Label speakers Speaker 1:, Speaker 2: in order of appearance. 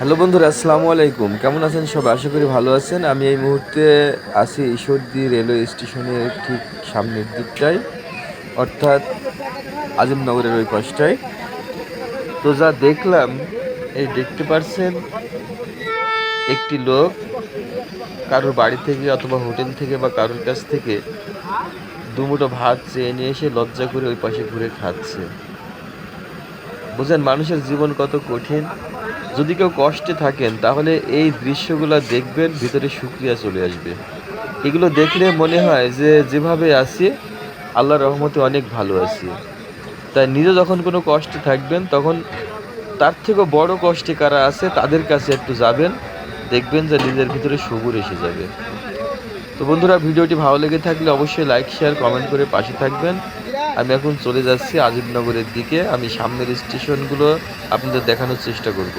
Speaker 1: Hello বন্ধুরা, আসসালামু আলাইকুম। কেমন আছেন সবাই? আশা করি ভালো আছেন। আমি এই মুহূর্তে আছি ঈশ্বরদী রেলওয়ে স্টেশনের ঠিক সামনের দিকটায়, অর্থাৎ আজিমনগরের ওই পাশটায়। তো যা দেখলাম, এই দেখতে পারছেন, একটি লোক কারোর বাড়ি থেকে অথবা হোটেল থেকে বা কারোর কাছ থেকে দুমুটো ভাত চেয়ে নিয়ে এসে লজ্জা করে ওই পাশে ঘুরে খাচ্ছে। বুঝেন, মানুষের জীবন কত কঠিন। যদি কেউ কষ্টে থাকেন, তাহলে এই দৃশ্যগুলো দেখবেন, ভিতরে শুক্রিয়া চলে আসবে। এগুলো দেখলে মনে হয় যে, যেভাবে আছি, আল্লাহর রহমতে অনেক ভালো আছি। তাই নিজে যখন কোনো কষ্টে থাকবেন, তখন তার থেকেও বড় কষ্টে কারা আছে, তাদের কাছে একটু যাবেন, দেখবেন যে নিজের ভিতরে সবুর এসে যাবে। তো বন্ধুরা, ভিডিওটি ভালো লেগে থাকলে অবশ্যই লাইক, শেয়ার, কমেন্ট করে পাশে থাকবেন। আমি এখন চলে যাচ্ছি আজিমনগরের দিকে। আমি সামনের স্টেশনগুলো আপনাদের দেখানোর চেষ্টা করব।